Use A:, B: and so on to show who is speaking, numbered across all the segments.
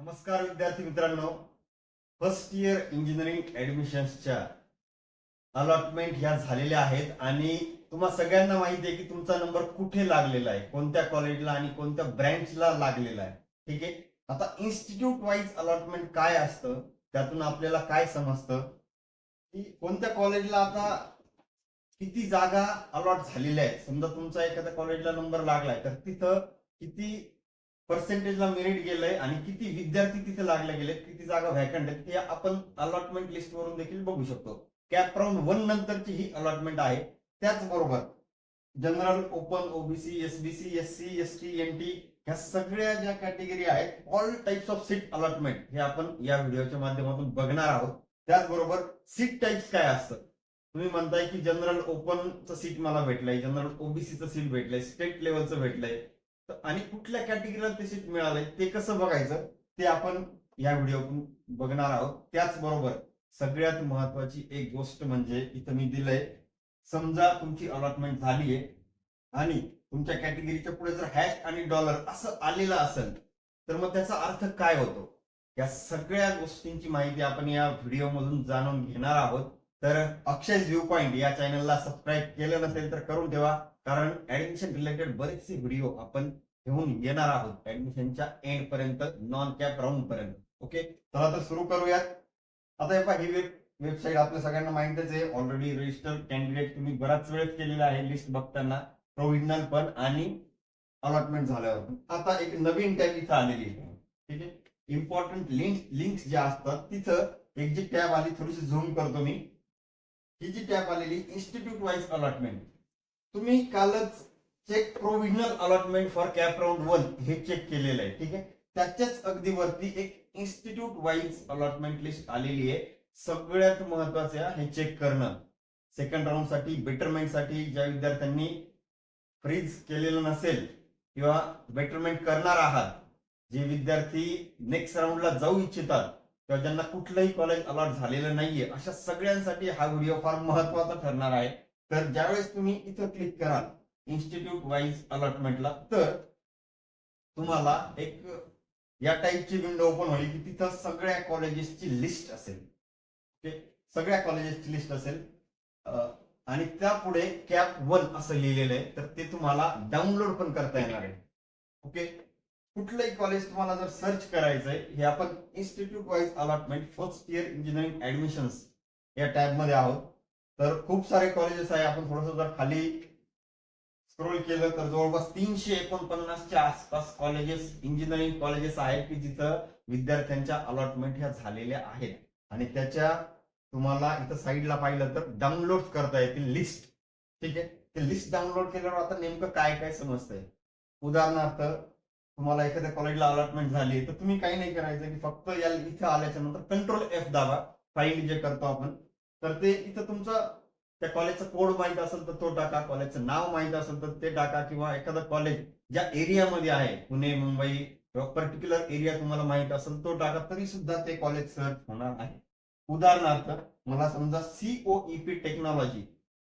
A: नमस्कार विद्यार्थी मित्रांनो. फर्स्ट इयर इंजिनिअरिंग ॲडमिशन्सच्या अलॉटमेंट ह्या झालेल्या आहेत आणि तुम्हा सगळ्यांना माहिती आहे की तुमचा नंबर कुठे लागलेला आहे? कोणत्या कॉलेजला आणि कोणत्या ब्रँचला लागलेला आहे? ठीक आहे? आता इन्स्टिट्यूट वाईज अलॉटमेंट काय असतं? त्यातून आपल्याला काय समजतं? की कोणत्या कॉलेजला आता किती जागा अलॉट झालेल्या आहेत? समजा तुमचा एखाद्या कॉलेजला नंबर लागलाय तर तिथं किती पर्सेंटेजला मेरिट गेलंय आणि किती विद्यार्थी तिथे लागले गेले किती जागा व्हॅकंट आहेत ते आपण अलॉटमेंट लिस्ट वरून देखील बघू शकतो. कॅप राऊंड वन नंतरची ही अलॉटमेंट आहे. त्याचबरोबर general open OBC SBC S C S T N T ह्या सगळ्या ज्या कॅटेगरी आहेत all types of seat allotment हे आपण या व्हिडिओच्या माध्यमातून बघणार आहोत. त्याचबरोबर सीट टाइप्स काय असतं तुम्ही म्हणताय की जनरल ओपनचं सीट मला भेटलंय जनरल ओबीसीचं सीट भेटलंय स्टेट लेवलचं भेटलंय. तर आणि कुठल्या कॅटेगरीला ते सीट मिळालंय ते कसं बघायचं ते आपण या व्हिडिओतून बघणार आहोत. त्याचबरोबर सगळ्यात महत्वाची एक गोष्ट म्हणजे इथं मी दिलंय समजा तुमची अलॉटमेंट झाली आहे आणि तुमच्या कॅटेगरीच्या पुढे जर हॅश आणि डॉलर असं आलेलं असेल तर मग त्याचा अर्थ काय होतो? या सगळ्या गोष्टींची माहिती आपण या व्हिडिओमधून जाणून घेणार आहोत. तर अक्षय व्ह्यू पॉइंट या चॅनलला सबस्क्राईब केलं नसेल तर करून ठेवा. कारण ऍडमिशन रिलेटेड बरेचसे व्हिडिओ आपण घेऊन येणार आहोत ऍडमिशनच्या एंड पर्यंत नॉन कॅप राऊंड पर्यंत. ओके चला तर सुरू करूयात. आता हे पहा ही वेब वेबसाईट आपल्या सगळ्यांना माहितच आहे. ऑलरेडी रजिस्टर कॅन्डिडेट तुम्ही बराच वेळेस केलेला आहे लिस्ट बघताना. प्रोव्हिजनल पण आणि अलॉटमेंट झाल्यावर पण. आता एक नवीन टॅब इथं आलेली आहे. ठीक आहे? इम्पॉर्टंट लिंक लिंक्स ज्या असतात तिथं एक जी टॅब आली थोडीशी झूम करतो मी. ही जी टॅप आलेली इन्स्टिट्यूट वाईज अलॉटमेंट तुम्ही कालच check provisional allotment for CAP round one हे चेक केलेलं आहे ठीक आहे? त्याच्याच अगदी वरती एक इन्स्टिट्यूट वाईज अलॉटमेंट लिस्ट आलेली आहे. सगळ्यात महत्त्वाचे आहे हे चेक करणं. सेकंड राऊंडसाठी बेटरमेंटसाठी ज्या विद्यार्थ्यांनी फ्रीज केलेलं नसेल किंवा बेटरमेंट करणार आहात जे विद्यार्थी नेक्स्ट राऊंडला जाऊ इच्छितात किंवा ज्यांना कुठलंही कॉलेज अलॉट झालेलं नाहीये अशा सगळ्यांसाठी हा व्हिडिओ फार महत्त्वाचा ठरणार आहे. तर ज्यावेळेस तुम्ही इथं क्लिक कराल इन्स्टिट्यूट वाईज अलॉटमेंटला तर तुम्हाला एक या टाईपची विंडो ओपन होईल की तिथं सगळ्या कॉलेजेसची लिस्ट असेल. ओके सगळ्या कॉलेजेसची लिस्ट असेल. आणि त्यापुढे कॅप वन असं लिहिलेलं आहे तर ते तुम्हाला डाउनलोड पण करता येणार आहे. ओके कुठलंही कॉलेज तुम्हाला जर सर्च करायचंय हे आपण institute wise allotment first year engineering admissions या टॅबमध्ये आहोत. तर खूप सारे कॉलेजेस आहे. आपण थोडस जर खाली स्क्रोल केलं तर जवळपास तीनशे एकोणपन्नासच्या आसपास कॉलेजेस इंजिनिअरिंग कॉलेजेस आहेत की जिथं विद्यार्थ्यांच्या अलॉटमेंट ह्या झालेल्या आहेत. आणि त्याच्या तुम्हाला इथं साईडला पाहिलं तर डाउनलोड करता येतील लिस्ट ठीक आहे? ते लिस्ट डाउनलोड केल्यावर आता नेमकं काय काय समजतंय? उदाहरणार्थ तुम्हाला एखाद्या कॉलेजला अलॉटमेंट झाली तर तुम्ही काही नाही करायचं की फक्त या इथं आल्याच्यानंतर कंट्रोल एफ दाबा फाईल जे करतो आपण. तर ते इथं तुमचं त्या कॉलेजचा कोड माहीत असेल तर तो टाका कॉलेजचं नाव माहीत असेल तर ते टाका किंवा एखादं कॉलेज ज्या एरियामध्ये आहे पुणे मुंबई पर्टिक्युलर एरिया तुम्हाला माहीत असेल तो टाका तरी सुद्धा ते कॉलेज सर्च होणार आहे उदाहरणार्थ मला समजा COEP technology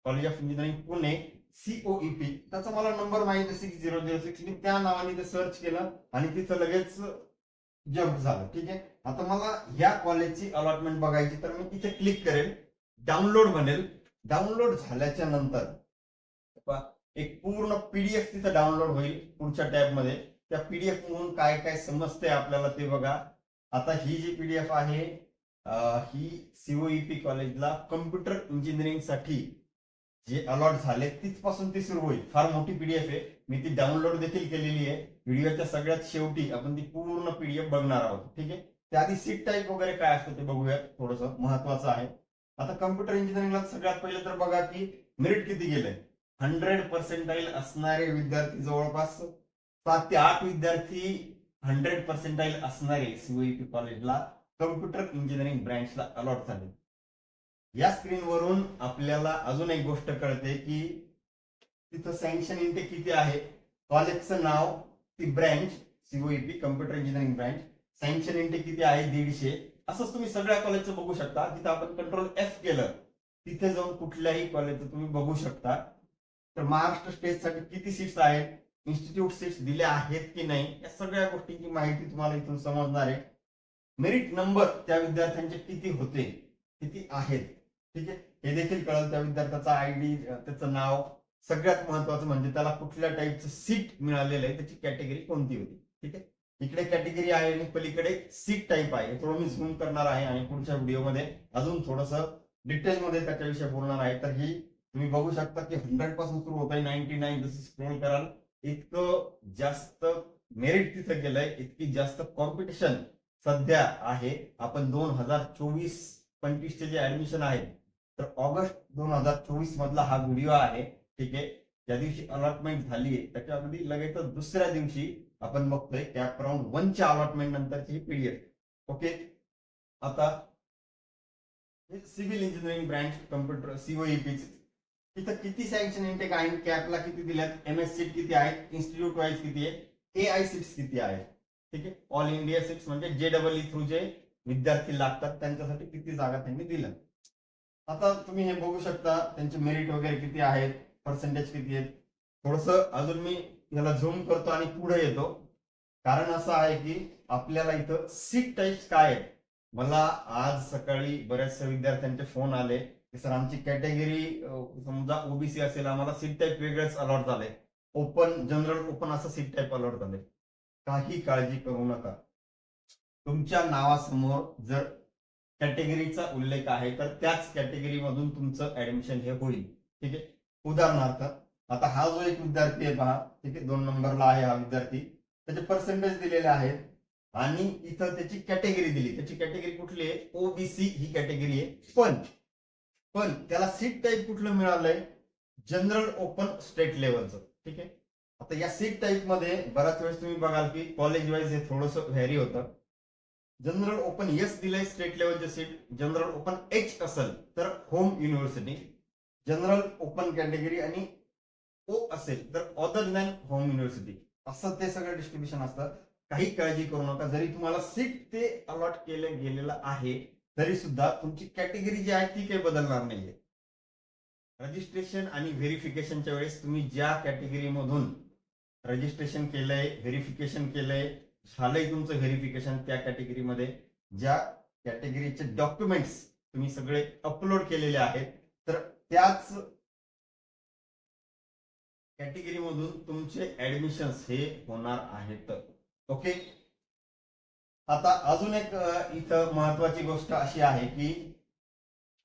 A: college of engineering Pune COEP त्याचा मला नंबर माहिती सिक्स झिरो झिरो सिक्स मी त्या नावाने ते सर्च केलं आणि तिथं लगेच जम्प झालं. ठीक आहे? आता मला या कॉलेजची अलॉटमेंट बघायची तर मी तिथे क्लिक करेल. डाउनलोड म्हणेल. डाउनलोड झाल्याच्यानंतर एक पूर्ण पीडीएफ तिथं डाउनलोड होईल पुढच्या टॅबमध्ये त्या पीडीएफ म्हणून काय काय समजते आपल्याला ते बघा. आता ही जी पीडीएफ आहे ही सीओईपी कॉलेजला कम्प्युटर इंजिनिअरिंगसाठी जे अलॉट झाले तिथपासून ती सुरू होईल. फार मोठी पीडीएफ आहे. मी ती डाउनलोड देखील केलेली आहे. व्हिडिओच्या सगळ्यात शेवटी आपण ती पूर्ण पीडीएफ बघणार आहोत. ठीक आहे? त्याआधी सीट टाईप वगैरे काय असतं ते बघूया थोडस महत्वाचं आहे. आता कम्प्युटर इंजिनिअरिंगला सगळ्यात पहिले तर बघा की मेरिट किती गेलंय? हंड्रेड पर्सेंटाईल असणारे विद्यार्थी जवळपास सात ते आठ विद्यार्थी हंड्रेड पर्सेंटाईल असणारे सीओईपी कॉलेजला कम्प्युटर इंजिनिअरिंग ब्रँचला अलॉट झाले. या स्क्रीनवरून आपल्याला अजून एक गोष्ट कळते की तिथं सँक्शन इंटेक किती आहे? कॉलेजचं नाव ती branch COEP computer engineering branch sanction intake किती आहे? दीडशे. असंच तुम्ही सगळ्या कॉलेजचं बघू शकता. तिथं आपण कंट्रोल एफ केलं. तिथे जाऊन कुठल्याही कॉलेजचं तुम्ही बघू शकता. तर महाराष्ट्र स्टेटसाठी किती सीट्स आहेत? इन्स्टिट्यूट सीट्स दिल्या आहेत की नाही? या सगळ्या गोष्टींची माहिती तुम्हाला इथून समजणार आहे. मेरिट नंबर त्या विद्यार्थ्यांचे किती होते? किती आहेत? ठीक आहे? हे देखील कळलं त्या विद्यार्थ्याचा आयडी त्याचं नाव. सगळ्यात महत्वाचं म्हणजे त्याला कुठल्या टाईपचं सीट मिळालेलं आहे त्याची कॅटेगरी कोणती होती? ठीक आहे? इकडे कॅटेगरी आहे आणि पलीकडे सीट टाईप आहे. थोडं मी झूम करणार आहे आणि पुढच्या व्हिडिओमध्ये अजून थोडस डिटेलमध्ये त्याच्याविषयी बोलणार आहे. तर ही तुम्ही बघू शकता की हंड्रेडपासून सुरू होत आहे नाईन्टी नाईन जसं स्क्रोल कराल इतकं जास्त मेरिट तिथं गेलंय इतकी जास्त कॉम्पिटिशन सध्या आहे. आपण दोन हजार चोवीस पंचवीसचे जे ऍडमिशन आहे तर ऑगस्ट दोन हजार चोवीस मधला हा व्हिडिओ आहे. ठीक आहे. ज्या दिवशी अलॉटमेंट झाली आहे त्याच्या अगदी लगेच दुसऱ्या दिवशी आपण बघतोय कॅप राऊंड वनच्या अलॉटमेंट नंतरची ही पीडीएफ ओके. आता civil engineering branch computer COEP तिथं किती सँक्शन इंटेक आहे कॅपला किती दिल्यात? एम एस सीट किती आहेत इन्स्टिट्यूट वाईज किती आहे? ए आय सीट्स किती आहेत ठीक आहे. ऑल इंडिया सीट्स म्हणजे जे डबल ई थ्रू जे विद्यार्थी लागतात त्यांच्यासाठी किती जागा त्यांनी दिल्या आता तुम्ही हे बघू शकता त्यांचे मेरिट वगैरे किती आहेत पर्सेंटेज किती आहेत. थोडस अजून मी याला झूम करतो आणि पुढे येतो. कारण असं आहे की आपल्याला इथं सीट टाईप्स काय आहेत? मला आज सकाळी बऱ्याचशा विद्यार्थ्यांचे फोन आले. की सर आमची कॅटेगरी समजा ओबीसी असेल आम्हाला सीट टाईप वेगळेच अलॉट झाले ओपन जनरल ओपन असं सीट टाईप अलॉट झाले काही काळजी करू नका. तुमच्या नावासमोर जर कॅटेगरीचा उल्लेख आहे तर त्याच कॅटेगरी मधून तुमचं ऍडमिशन हे होईल. ठीक आहे? उदाहरणार्थ आता हा जो एक विद्यार्थी आहे पहा ठीक आहे? दोन नंबरला आहे हा विद्यार्थी. त्याचे पर्सेंटेज दिलेले आहेत आणि इथं त्याची कॅटेगरी दिली. त्याची कॅटेगरी कुठली आहे? ओबीसी ही कॅटेगरी आहे. पण पण त्याला सीट टाईप कुठलं मिळालंय? जनरल ओपन स्टेट लेवलचं ठीक आहे? आता या सीट टाईपमध्ये बऱ्याच वेळेस तुम्ही बघाल की कॉलेज वाईज हे थोडस व्हॅरी होतं. जनरल ओपन एस दिलंय स्टेट लेवलचे सीट जनरल ओपन एच असेल तर home university general open category आणि ओ असेल तर अदर दॅन होम युनिव्हर्सिटी असं ते सगळं डिस्ट्रीब्युशन असतं. काही काळजी करू नका. जरी तुम्हाला सीट ते अलॉट केलं गेलेलं आहे तरी सुद्धा तुमची कॅटेगरी जी आहे ती काही बदलणार नाहीये. रजिस्ट्रेशन आणि व्हेरिफिकेशनच्या वेळेस तुम्ही ज्या कॅटेगरी मधून रजिस्ट्रेशन केलंय व्हेरिफिकेशन केलंय झालंय तुमचं व्हेरिफिकेशन त्या कॅटेगरीमध्ये ज्या कॅटेगरीचे डॉक्युमेंट्स तुम्ही सगळे अपलोड केलेले आहेत तर त्याच कॅटेगरी मधून तुमचे ऍडमिशन्स हे होणार आहेत. ओके आता अजून एक इथं महत्वाची गोष्ट अशी आहे की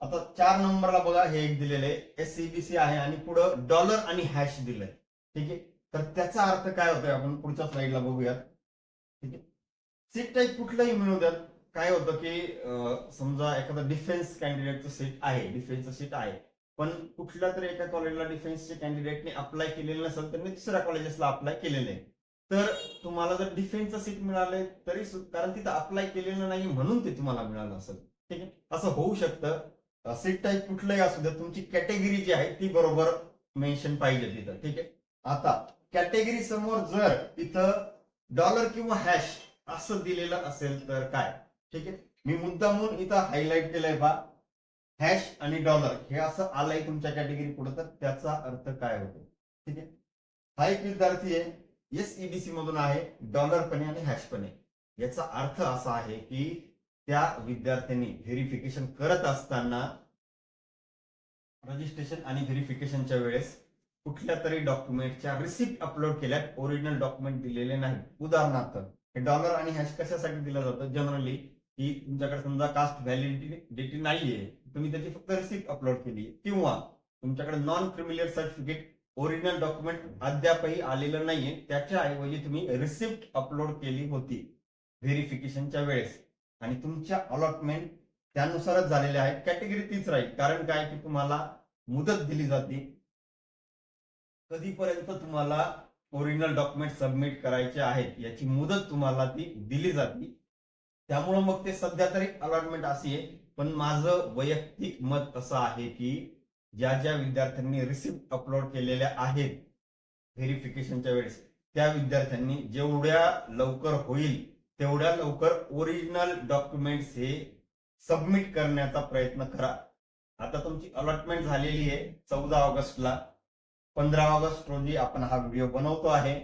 A: आता चार नंबरला बघा हे एक दिलेलं आहे. एस सी आहे आणि पुढं डॉलर आणि हॅश दिलंय. ठीक आहे? तर त्याचा अर्थ काय होतोय? आपण पुढच्या स्लाइडला बघूयात. सीट टाईप कुठलंही मिळू द्यात काय होतं की समजा एखादा डिफेन्स कॅन्डिडेटचं सीट आहे डिफेन्सचं सीट आहे. पण कुठल्या तरी एका कॉलेजला डिफेन्सच्या कॅन्डिडेटने अप्लाय केलेलं नसेल त्यांनी दुसऱ्या कॉलेजेसला अप्लाय केलेलं आहे. तर तुम्हाला जर डिफेन्सचं सीट मिळालंय तरी कारण तिथं अप्लाय केलेलं नाही म्हणून ते तुम्हाला मिळालं असेल. ठीक आहे? असं होऊ शकतं. सीट टाईप कुठलंही असू द्या तुमची कॅटेगरी जी आहे ती बरोबर मेन्शन पाहिजे तिथं. ठीक आहे? आता कॅटेगरी समोर जर इथं डॉलर किंवा हॅश असं दिलेलं असेल तर काय? ठीक आहे? मी मुद्दामून इथं हायलाइट केलंय बा. हॅश आणि डॉलर हे असं आलंय तुमच्या कॅटेगरी पुढे तर त्याचा अर्थ काय होतो? ठीक आहे? हा एक विद्यार्थी आहे. एस ईबीसी मधून आहे. डॉलर पणे आणि हॅश पणे याचा अर्थ असा आहे की त्या विद्यार्थ्यांनी व्हेरिफिकेशन करत असताना रजिस्ट्रेशन आणि व्हेरिफिकेशनच्या वेळेस कुठल्या तरी डॉक्युमेंटच्या रिसिप्ट अपलोड केल्यात ओरिजिनल डॉक्युमेंट दिलेले नाही उदाहरणार्थ हे डॉलर आणि हॅश कशासाठी दिलं जातं? जनरली की तुमच्याकडे समजा कास्ट व्हॅलिडिटी नाहीये तुम्ही त्याची फक्त रिसिप्ट अपलोड केली. किंवा तुमच्याकडे non creamy layer certificate original document अद्यापही आलेलं नाहीये त्याच्या ऐवजी तुम्ही रिसिप्ट अपलोड केली होती व्हेरिफिकेशनच्या वेळेस. आणि तुमच्या अलॉटमेंट त्यानुसारच झालेले आहेत. कॅटेगरी तीच राहील. कारण काय? की तुम्हाला मुदत दिली जाते. कधीपर्यंत तुम्हाला ओरिजिनल डॉक्युमेंट सबमिट करायचे आहेत याची मुदत तुम्हाला ती दिली जाते. त्यामुळं मग ते सध्या तरी अलॉटमेंट अशी आहे. पण माझं वैयक्तिक मत असं आहे की ज्या ज्या विद्यार्थ्यांनी रिसिप्ट अपलोड केलेल्या आहेत व्हेरिफिकेशनच्या वेळेस त्या विद्यार्थ्यांनी जेवढ्या लवकर होईल तेवढ्या लवकर ओरिजिनल डॉक्युमेंट्स हे सबमिट करण्याचा प्रयत्न करा. आता तुमची अलॉटमेंट झालेली आहे चौदा ऑगस्टला. पंधरा ऑगस्ट रोजी आपण हा व्हिडिओ बनवतो आहे.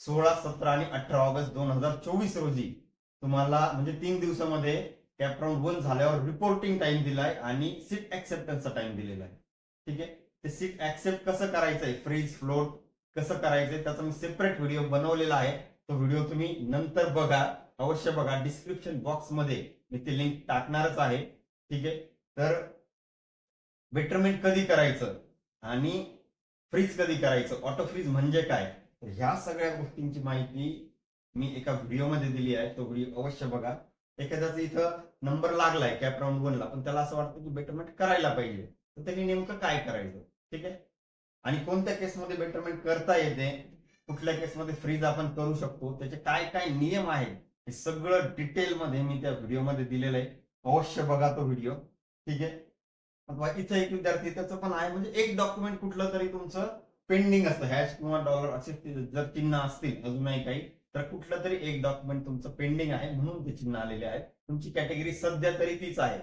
A: सोळा सतरा आणि अठरा ऑगस्ट दोन हजार चोवीस रोजी तुम्हाला म्हणजे तीन दिवसामध्ये कॅपराऊंड वन झाल्यावर रिपोर्टिंग टाइम दिलाय आणि सीट ऍक्सेप्टन्सचा टाइम दिलेला आहे. ठीक आहे? ते सीट ऍक्सेप्ट कसं करायचंय? फ्रीज फ्लोट कसं करायचंय? त्याचा मी सेपरेट व्हिडिओ बनवलेला आहे. तो व्हिडिओ तुम्ही नंतर बघा. अवश्य बघा. डिस्क्रिप्शन बॉक्समध्ये मी ते लिंक टाकणारच आहे. ठीक आहे? तर बेटरमेंट कधी करायचं? आणि फ्रीज कधी करायचं? ऑटो फ्रीज म्हणजे काय? तर ह्या सगळ्या गोष्टींची माहिती मी एका व्हिडिओमध्ये दिली आहे. तो व्हिडिओ अवश्य बघा. एखाद्याचा इथं नंबर लागलाय कॅप राऊंड वनला पण त्याला असं वाटतं की बेटरमेंट करायला पाहिजे. तर त्यांनी नेमकं काय करायचं? ठीक आहे? आणि कोणत्या केसमध्ये बेटरमेंट करता येते? कुठल्या केसमध्ये फ्रीज आपण करू शकतो? त्याचे काय काय नियम आहेत? हे सगळं डिटेलमध्ये मी त्या व्हिडिओमध्ये दिलेलं आहे. अवश्य बघा तो व्हिडिओ. ठीक आहे? अथवा इथं एक विद्यार्थी त्याचं पण आहे. म्हणजे एक डॉक्युमेंट कुठलं तरी तुमचं पेंडिंग असतं. हॅश किंवा डॉलर असे जर चिन्ह असतील अजूनही काही तर कुठलं तरी एक डॉक्युमेंट तुमचं पेंडिंग आहे म्हणून ते चिन्ह आलेले आहे तुमची कॅटेगरी सध्या तरी तीच आहे.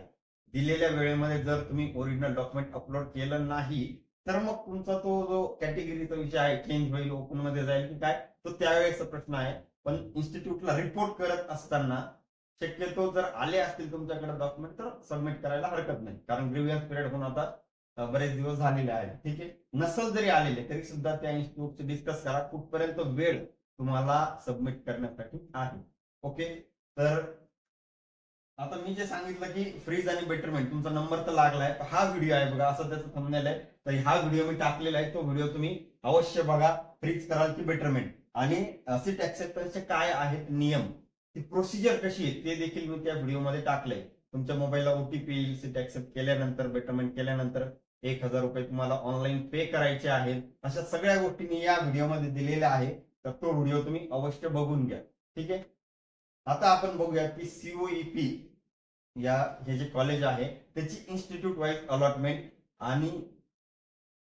A: दिलेल्या वेळेमध्ये जर तुम्ही ओरिजिनल डॉक्युमेंट अपलोड केलं नाही तर मग तुमचा तो जो कॅटेगरीचा विषय आहे चेंज होईल ओपनमध्ये जाईल की काय तो त्यावेळेचा प्रश्न आहे. पण इन्स्टिट्यूटला रिपोर्ट करत असताना शक्यतो जर आले असतील तुमच्याकडे डॉक्युमेंट तर सबमिट करायला हरकत नाही. कारण ग्रेव्हियस पिरियड होऊन आता बरेच दिवस झालेले आहेत. ठीक आहे? नसल जरी आलेले तरी सुद्धा त्या इन्स्टिट्यूटचे डिस्कस करा. कुठपर्यंत वेळ तुम्हाला सबमिट करण्यासाठी आहे. ओके तर आता मी जे सांगितलं की फ्रीज आणि बेटरमेंट तुमचा नंबर तर लागलाय. हा व्हिडिओ आहे बघा असं त्याचं थंबनेल आहे. तर हा व्हिडिओ मी टाकलेला आहे. तो व्हिडिओ तुम्ही अवश्य बघा. फ्रीज कराल की बेटरमेंट आणि सीट ऍक्सेप्टन्सचे काय आहेत? नियम. ती प्रोसिजर कशी आहे ते देखील मी त्या व्हिडिओमध्ये टाकलंय. तुमच्या मोबाईलला ओटीपी येईल सीट ऍक्सेप्ट केल्यानंतर बेटरमेंट केल्यानंतर एक हजार रुपये तुम्हाला ऑनलाईन पे करायचे आहेत. अशा सगळ्या गोष्टी मी या व्हिडिओमध्ये दिलेल्या आहे तर तो व्हिडिओ तुम्ही अवश्य बघून घ्या. ठीक आहे? आता आपण बघूया की सीओईपी या हे जे कॉलेज आहे त्याची इन्स्टिट्यूट वाईज अलॉटमेंट आणि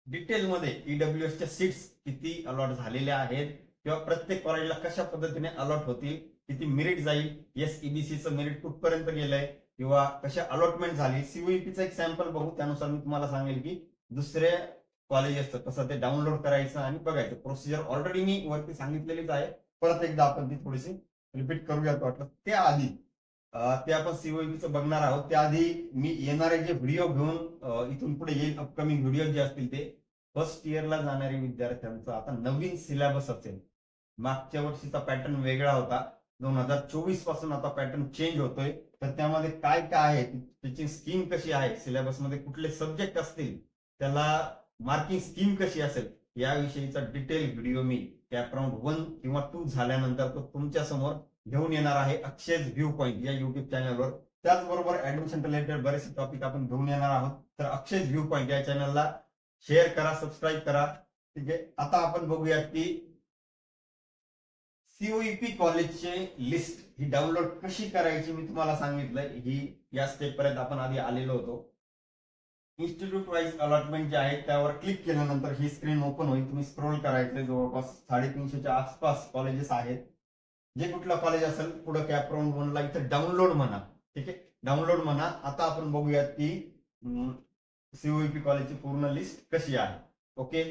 A: डिटेलमध्ये ईडब्ल्यू एसच्या सीट्स किती अलॉट झालेल्या आहेत किंवा प्रत्येक कॉलेजला कशा पद्धतीने अलॉट होतील किती मेरिट जाईल? एस ईबीसीचं मेरिट कुठपर्यंत गेलंय? किंवा कशा अलॉटमेंट झाली? सीओईपीचं एक सॅम्पल बघू. त्यानुसार मी तुम्हाला सांगेल की दुसरे कॉलेज असतं कसं ते डाउनलोड करायचं आणि बघायचं. प्रोसिजर ऑलरेडी मी वरती सांगितलेलीच आहे. परत एकदा आपण ती थोडीशी रिपीट करूयात वाटलं त्याआधी ते आपण सीओईपीचं बघणार आहोत. त्याआधी मी येणारे जे व्हिडिओ घेऊन इथून पुढे येईल. अपकमिंग व्हिडिओ जे असतील ते. फर्स्ट इयरला जाणारे विद्यार्थ्यांचा आता नवीन सिलेबस असेल. मागच्या वर्षीचा पॅटर्न वेगळा होता. दोन हजार चोवीसपासून आता पॅटर्न चेंज होतोय. तर त्यामध्ये काय काय आहे? त्याची स्कीम कशी आहे? सिलेबसमध्ये कुठले सब्जेक्ट असतील? त्याला मार्किंग स्कीम कशी असेल? याविषयीचा डिटेल व्हिडिओ मी कॅपराऊंड वन किंवा टू झाल्यानंतर तो तुमच्यासमोर घेऊन येणार आहे. अक्षय व्ह्यू पॉईंट या युट्यूब चॅनलवर त्याचबरोबर ऍडमिशन रिलेटेड बरेचसे टॉपिक आपण घेऊन येणार आहोत. तर अक्षय व्ह्यू पॉईंट या चॅनलला शेअर करा सबस्क्राईब करा. ठीक आहे? आता आपण बघूया की सीओईपी कॉलेजचे लिस्ट ही डाउनलोड कशी करायची मी तुम्हाला सांगितलंय. ही या स्टेप पर्यंत आपण आधी आलेलो होतो. इन्स्टिट्यूट वाईज अलॉटमेंट जे आहे त्यावर क्लिक केल्यानंतर ही स्क्रीन ओपन होईल. तुम्ही स्क्रोल करायचे जवळपास साडेतीनशेच्या आसपास कॉलेजेस आहेत. जे कुठलं कॉलेज असेल पुढं कॅप राऊंड वनला इथं डाउनलोड म्हणा. ठीक आहे? डाउनलोड म्हणा. आता आपण बघूयात की सीओईपी कॉलेजची पूर्ण लिस्ट कशी आहे. ओके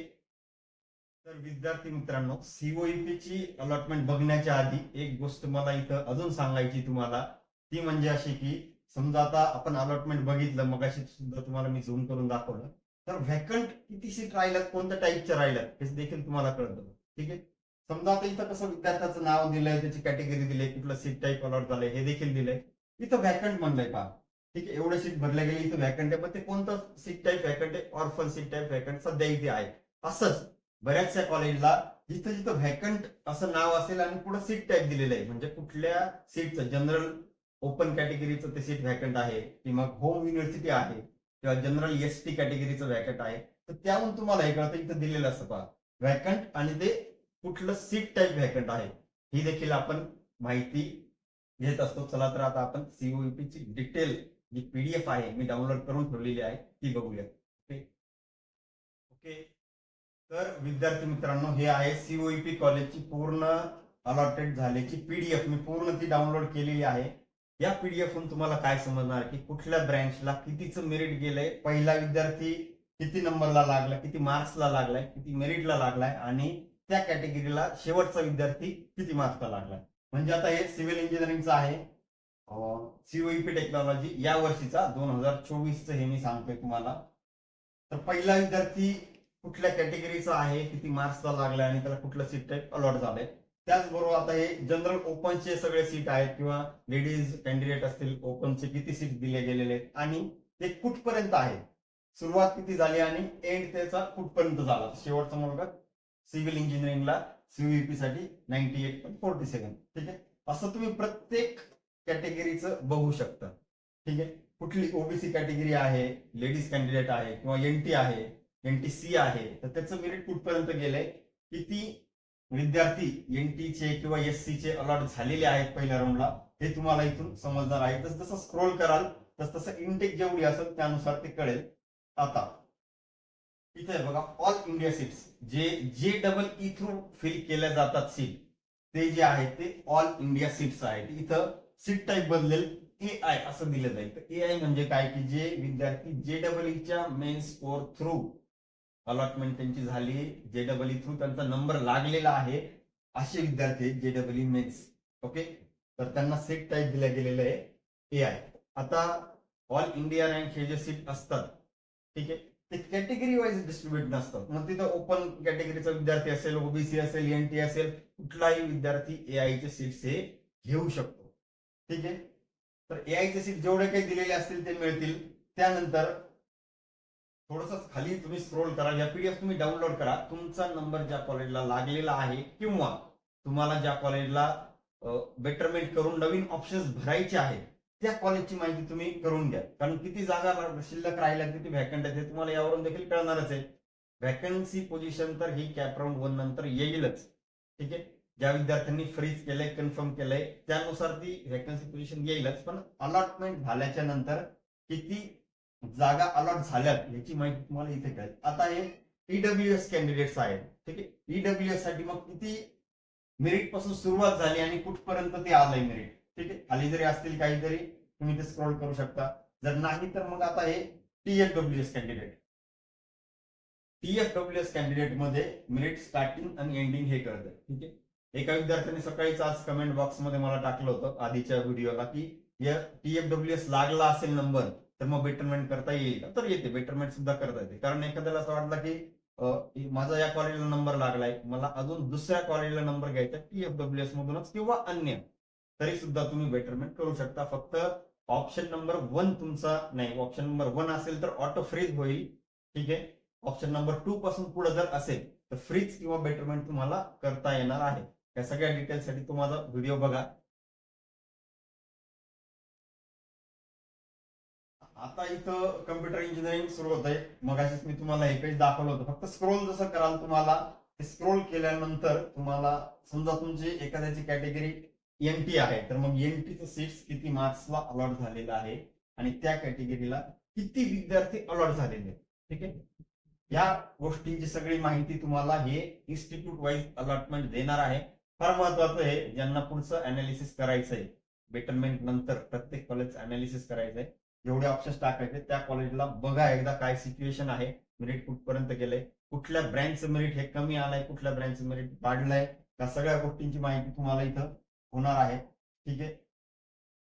A: तर विद्यार्थी मित्रांनो सीओईपीची अलॉटमेंट बघण्याच्या आधी एक गोष्ट मला इथं अजून सांगायची तुम्हाला. ती म्हणजे अशी की समजा आता आपण अलॉटमेंट बघितलं मगाशी सुद्धा तुम्हाला मी झूम करून दाखवलं. तर व्हॅकंट किती सीट राहिल्यात कोणत्या टाईपच्या राहिल्यात हे देखील तुम्हाला कळतं ठीक आहे? समजा आता इथं कसं विद्यार्थ्याचं नाव दिलंय त्याची कॅटेगरी दिली कुठलं सीट टाईप अलॉट झालंय हे देखील दिलंय. इथं व्हॅकंट म्हणलंय पहा. ठीक आहे? एवढे सीट भरले गेले इथं व्हॅकंट आहे. पण ते कोणतं सीट टाईप व्हॅकंट आहे? ऑर्फन सीट टाईप व्हॅकंट सध्या इथे आहे. असंच. बऱ्याचशा कॉलेजला जिथं जिथं व्हॅकंट असं नाव असेल आणि पुढे सीट टाईप दिलेलं आहे. म्हणजे कुठल्या सीटचं जनरल ओपन कॅटेगरीचं ते सीट व्हॅकंट आहे किंवा होम युनिव्हर्सिटी आहे किंवा जनरल एस टी कॅटेगरीचं व्हॅकंट आहे. तर त्याहून तुम्हाला हे कळतं इथं दिलेलं असतं पहा. व्हॅकंट आणि ते कुठलं सीट टाईप व्हॅकंट आहे. ही देखील आपण माहिती घेत असतो. चला तर आता आपण सीओईपीची डिटेल जी पीडीएफ आहे मी डाउनलोड करून ठेवलेली आहे ती बघूया. ओके ओके तर विद्यार्थी मित्रांनो हे आहे सीओईपी कॉलेजची पूर्ण अलॉटेड झाल्याची पीडीएफ मी पूर्ण ती डाउनलोड केलेली आहे. या पीडीएफहून तुम्हाला काय समजणार की कुठल्या ब्रँचला कितीचं मेरिट गेलंय? पहिला विद्यार्थी किती नंबरला लागला किती मार्क्सला लागलाय किती मेरिटला लागलाय आणि त्या कॅटेगरीला शेवटचा विद्यार्थी किती मार्क्सला लागलाय? म्हणजे आता हे सिव्हिल इंजिनिअरिंगचं आहे. सीओईपी टेक्नॉलॉजी या वर्षीचा दोन हजार चोवीसचं हे मी सांगतोय तुम्हाला. तर पहिला विद्यार्थी कुठल्या कॅटेगरीचा आहे किती मार्क्सचा लागला आणि त्याला कुठलं सीट टाईप अलॉट झालंय. त्याचबरोबर आता हे जनरल ओपनचे सगळे सीट आहेत किंवा लेडीज कॅन्डिडेट असतील ओपनचे किती सीट दिले गेलेले आहेत. आणि ते कुठपर्यंत आहे? सुरुवात किती झाली आणि एंड त्याचा कुठपर्यंत झाला? शेवटचा मुलगा सिव्हिल इंजिनिअरिंगला सीव्हीपी साठी ninety eight point forty seven ठीक आहे? असं तुम्ही प्रत्येक कॅटेगरीचं बघू शकता. ठीक आहे? कुठली ओबीसी कॅटेगरी आहे लेडीज कॅन्डिडेट आहे किंवा एनटी आहे एनटी सी आहे तर त्याचं मेरिट कुठपर्यंत गेलंय? किती विद्यार्थी एनटी चे किंवा एस सी चे अलॉट झालेले आहेत पहिल्या राऊंडला हे तुम्हाला इथून समजणार आहे. तसं जसं स्क्रोल कराल तस तसं इनटेक जेवढी असेल त्यानुसार ते कळेल. आता इथे बघा ऑल इंडिया सीट्स जे जे डबल ई थ्रू फिल केल्या जातात सीट ते जे आहेत ते ऑल इंडिया सीट्स आहेत. इथं सीट टाईप बदलेल ए आय असं दिलं जाईल. तर ए आय म्हणजे काय? की जे विद्यार्थी जे डबल ईच्या मेन स्कोर थ्रू अलॉटमेंट त्यांची झाली. जे डबल ई थ्रू त्यांचा नंबर लागलेला आहे. असे विद्यार्थी जे डबल ई मेन्स ओके तर त्यांना सीट टाईप दिल्या गेलेलं आहे ए आय आता ऑल इंडिया रँक हे जे सीट असतात ठीक आहे? ते कॅटेगरी वाईज डिस्ट्रीब्युट नसतात. मग तिथं ओपन कॅटेगरीचा विद्यार्थी असेल ओबीसी असेल एन टी असेल कुठलाही विद्यार्थी ए आयचे सीट्स हे घेऊ शकतो. ठीक आहे? तर ए आयचे सीट जेवढे काही दिलेले असतील ते मिळतील. त्यानंतर थोडस खाली तुम्ही स्क्रोल करा. या पीडीएफ तुम्ही डाउनलोड करा. तुमचा नंबर ज्या कॉलेजला लागलेला आहे किंवा तुम्हाला ज्या कॉलेजला बेटरमेंट करून नवीन ऑप्शन्स भरायचे आहेत त्या कॉलेजची माहिती तुम्ही करून घ्या. कारण किती जागा शिल्लक राहिल्या किती व्हॅकंट आहेत हे तुम्हाला यावरून देखील कळणारच आहे. व्हॅकन्सी पोझिशन तर ही कॅप राऊंड वन नंतर येईलच. ठीक आहे? ज्या विद्यार्थ्यांनी फ्रीज केलंय कन्फर्म केलंय त्यानुसार ती व्हॅकन्सी पोझिशन येईलच. पण अलॉटमेंट झाल्याच्यानंतर किती जागा अलॉट झाल्यात याची माहिती तुम्हाला इथे कळेल. आता हे ईडब्ल्यू एस कॅन्डिडेट्स आहेत ठीक आहे? ईडब्ल्यू एससाठी मग किती मेरिटपासून सुरुवात झाली आणि कुठपर्यंत ते आलंय मेरिट ठीक आहे? खाली जरी असतील काहीतरी तुम्ही ते स्क्रोल करू शकता. जर नाही तर मग आता हे T F W S candidate T F W S कॅन्डिडेटमध्ये merit starting आणि एंडिंग हे कळतं ठीक आहे? एका विद्यार्थ्याने सकाळीच आज कमेंट बॉक्समध्ये मला टाकलं होतं आधीच्या व्हिडिओला की टी एफ एस लागला असेल नंबर तर मग बेटरमेंट करता येईल तर येते. बेटरमेंट सुद्धा करता येते. कारण एखाद्याला असं वाटलं की माझा या कॉलेजला नंबर लागलाय. मला अजून दुसऱ्या कॉलेजला नंबर घ्यायचा टी एफ डब्ल्यू एस मधूनच किंवा अन्य. तरी सुद्धा तुम्ही बेटरमेंट करू शकता. फक्त ऑप्शन नंबर वन तुमचा नाही. ऑप्शन नंबर वन असेल तर ऑटो फ्रीज होईल. ठीक आहे? ऑप्शन नंबर टू पासून पुढे जर असेल तर फ्रीज किंवा बेटरमेंट तुम्हाला करता येणार आहे. या सगळ्या डिटेल्ससाठी तो माझा व्हिडिओ बघा. आता इथं कम्प्युटर इंजिनिअरिंग सुरू होत आहे मग मी तुम्हाला हे पेज दाखवलं होतं. फक्त स्क्रोल जसं कराल तुम्हाला स्क्रोल केल्यानंतर तुम्हाला समजा तुमची एखाद्याची कॅटेगरी एनटी आहे तर मग एनटीचं सीट्स किती मार्क्सला अलॉट झालेलं आहे? आणि त्या कॅटेगरीला किती विद्यार्थी अलॉट झालेले आहेत? ठीक आहे? या गोष्टींची सगळी माहिती तुम्हाला हे इन्स्टिट्यूट वाईज अलॉटमेंट देणार आहे. फार महत्वाचं आहे ज्यांना पुढचं अनालिसिस करायचं आहे बेटरमेंट नंतर प्रत्येक कॉलेज अनालिसिस करायचं आहे जेवढे ऑप्शन्स टाकायचे त्या कॉलेजला बघा एकदा काय सिच्युएशन आहे. मेरिट कुठपर्यंत गेलंय? कुठल्या ब्रँचचं मेरिट हे कमी आलंय? कुठल्या ब्रँचचं मेरिट वाढलंय? त्या सगळ्या गोष्टींची माहिती तुम्हाला इथं होणार आहे. ठीक आहे?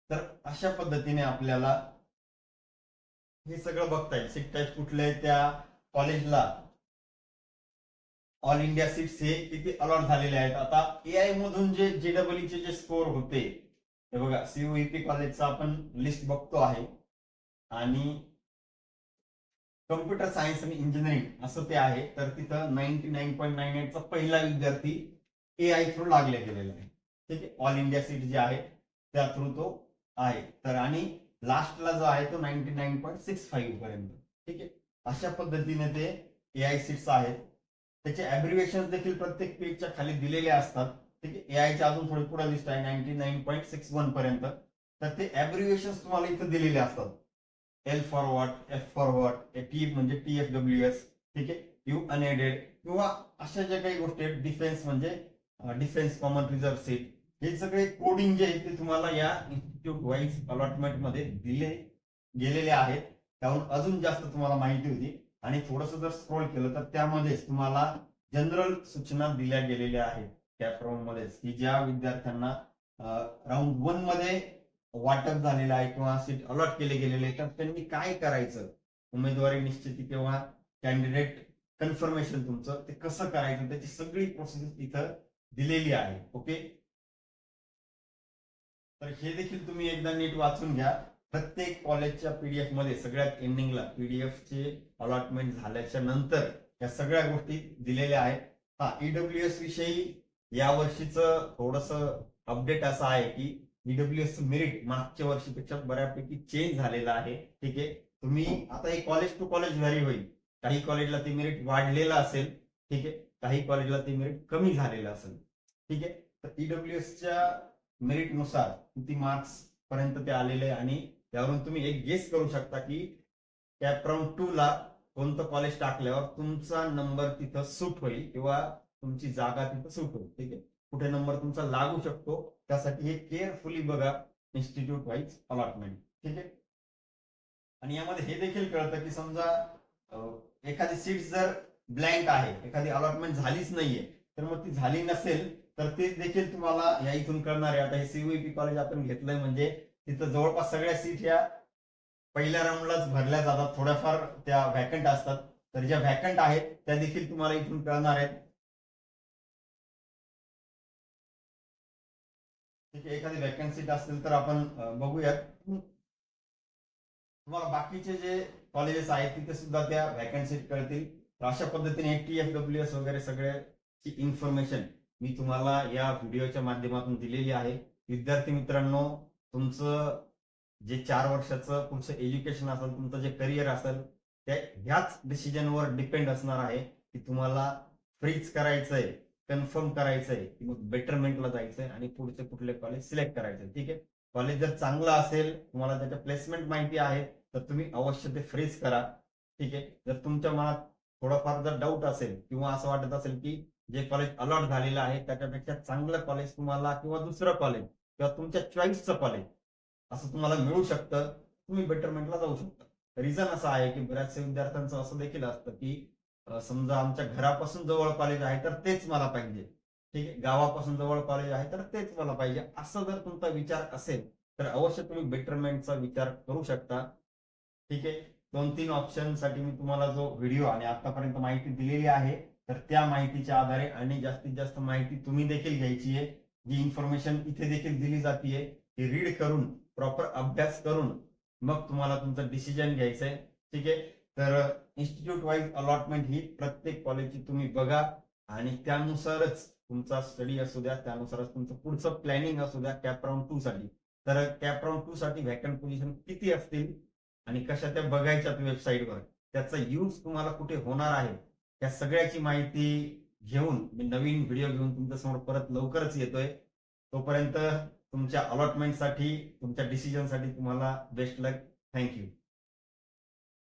A: तर अशा पद्धतीने आपल्याला हे सगळं बघता येईल. सीट टाईप कुठले त्या कॉलेजला ऑल इंडिया सीट्स हे किती अलॉट झालेले आहेत? आता ए आय मधून जे जे डबल चे जे स्कोर होते हे बघा सीओईपी कॉलेजचा आपण लिस्ट बघतो आहे. आणि कम्प्युटर सायन्स आणि इंजिनिअरिंग असं ते आहे. तर तिथं नाईन्टी नाईन पॉईंट नाईन एटचा पहिला विद्यार्थी ए आय थ्रू लागले गेलेला आहे ठीक आहे? ऑल इंडिया सीट जे आहे त्या थ्रू तो आहे. तर आणि लास्टला जो आहे तो ninety nine point six five पर्यंत. ठीक आहे? अशा पद्धतीने ते ए आय सीट्स आहेत. त्याचे ऍब्रिवेशन देखील प्रत्येक पेजच्या खाली दिलेले असतात. ठीक आहे? ए आयच्या अजून थोडे पुढे लिस्ट आहे ninety nine point six one पर्यंत. तर ते ऍब्रिवेशन तुम्हाला इथं दिलेले असतात. L for what F for what T म्हणजे टी एफ डब्ल्यू एस ठीक आहे? यू अनएडेड किंवा अशा ज्या काही गोष्टी आहेत डिफेन्स म्हणजे डिफेन्स कॉमन रिझर्व्ह सीट हे सगळे कोडिंग जे आहे ते तुम्हाला या इन्स्टिट्यूट वाईज अलॉटमेंटमध्ये दिले गेलेले आहेत. त्याहून अजून जास्त तुम्हाला माहिती होती. आणि थोडस जर स्क्रोल केलं तर त्यामध्येच तुम्हाला जनरल सूचना दिल्या गेलेल्या आहेत. त्या राऊंड मध्येच. की ज्या विद्यार्थ्यांना राऊंड वनमध्ये वाटप झालेलं आहे किंवा सीट अलॉट केले गेलेले तर त्यांनी काय करायचं? उमेदवारी निश्चिती किंवा कॅन्डिडेट कन्फर्मेशन तुमचं ते कसं करायचं? त्याची सगळी प्रोसेस इथं दिलेली आहे. ओके? तर हे देखील तुम्ही एकदा नीट वाचून घ्या. प्रत्येक कॉलेजच्या पीडीएफमध्ये सगळ्यात एंडिंगला पीडीएफचे अलॉटमेंट झाल्याच्यानंतर या सगळ्या गोष्टी दिलेल्या आहेत. हा ईडब्ल्यू एस विषयी या वर्षीचं थोडस अपडेट असं आहे की ईडब्ल्यूएस मेरिट मागच्या वर्षीपेक्षा बऱ्यापैकी चेंज झालेला आहे. ठीक आहे? तुम्ही आता हे कॉलेज टू कॉलेज व्हॅरी होईल. काही कॉलेजला ते मेरिट वाढलेलं असेल ठीक आहे? काही कॉलेजला ते मेरिट कमी झालेलं असेल. ठीक आहे? तर ईडब्ल्यूएसच्या च्या नुसार किती मार्क्स पर्यंत ते आलेले आहे आणि त्यावरून तुम्ही एक गेस करू शकता की कॅप राऊंड टू ला कोणतं कॉलेज टाकल्यावर तुमचा नंबर तिथं सूट होईल किंवा तुमची जागा तिथं सूट होईल. ठीक आहे? कुठे नंबर तुमचा लागू शकतो? त्यासाठी हे केअरफुली बघा इन्स्टिट्यूट वाईज अलॉटमेंट ठीक आहे? आणि यामध्ये हे देखील कळतं की समजा एखादी सीट जर ब्लँक आहे एखादी अलॉटमेंट झालीच नाहीये तर मग ती झाली नसेल तर ते देखील तुम्हाला या इथून कळणार आहे. आता हे सीयूपी कॉलेज आपण घेतलंय म्हणजे तिथं जवळपास सगळ्या सीट या पहिल्या राऊंडलाच भरल्या जातात. थोड्याफार त्या व्हॅकंट असतात. तर ज्या व्हॅकंट आहेत त्या देखील तुम्हाला इथून कळणार आहेत. ठीक आहे एखादी व्हॅकंट सीट असेल तर आपण बघूयात. तुम्हाला बाकीचे जे कॉलेजेस आहेत तिथे सुद्धा त्या व्हॅकंट सीट कळतील. तर अशा पद्धतीने टी एफ डब्ल्यू एस वगैरे सगळ्याची इन्फॉर्मेशन मी तुम्हाला या व्हिडिओच्या माध्यमातून दिलेली आहे. विद्यार्थी मित्रांनो तुमचं जे चार वर्षाचं पुढचं एज्युकेशन असेल तुमचं जे करिअर असेल त्या ह्याच डिसिजनवर डिपेंड असणार आहे की तुम्हाला फ्रीज करायचंय. कन्फर्म करायचंय की मग बेटरमेंटला जायचंय आणि पुढचे कुठले कॉलेज सिलेक्ट करायचे ठीक आहे? कॉलेज जर चांगलं असेल तुम्हाला त्याच्या प्लेसमेंट माहिती आहे तर तुम्ही अवश्य ते फ्रीज करा. ठीक आहे? जर तुमच्या मनात थोडाफार जर डाऊट असेल किंवा असं वाटत असेल की जे कॉलेज अलॉट झालेलं आहे त्याच्यापेक्षा चांगलं कॉलेज तुम्हाला किंवा दुसरं कॉलेज किंवा तुमच्या चॉईसचं कॉलेज असं तुम्हाला मिळू शकतं. तुम्ही बेटरमेंटला जाऊ शकता. रिझन असं आहे की बऱ्याचशा विद्यार्थ्यांचं असं देखील असतं की समजा आमच्या घरापासून जवळ कॉलेज आहे तर तेच मला पाहिजे. ठीक आहे? गावापासून जवळ कॉलेज आहे तर तेच मला पाहिजे. असं जर तुमचा विचार असेल तर अवश्य तुम्ही बेटरमेंटचा विचार करू शकता. ठीक आहे? दोन तीन ऑप्शनसाठी मी तुम्हाला जो व्हिडिओ आणि आतापर्यंत माहिती दिलेली आहे तर त्या माहितीच्या आधारे आणि जास्तीत जास्त माहिती तुम्ही देखील घ्यायची आहे. जी इन्फॉर्मेशन इथे देखील दिली जाते ती रीड करून प्रॉपर अभ्यास करून मग तुम्हाला तुमचं डिसिजन घ्यायचं आहे ठीक आहे? तर इन्स्टिट्यूट वाईज अलॉटमेंट ही प्रत्येक कॉलेजची तुम्ही बघा आणि त्यानुसारच तुमचा स्टडी असू द्या त्यानुसारच तुमचं पुढचं प्लॅनिंग असू द्या कॅप राऊंड टू साठी. तर कॅप राऊंड टू साठी व्हॅकंट पोझिशन किती असतील आणि कशा त्या बघायच्यात वेबसाईटवर त्याचा यूज तुम्हाला कुठे होणार आहे? त्या सगळ्याची माहिती घेऊन मी नवीन व्हिडिओ घेऊन तुमच्यासमोर परत लवकरच येतोय. तोपर्यंत तुमच्या अलॉटमेंटसाठी तुमच्या डिसिजनसाठी तुम्हाला बेस्ट लक थँक्यू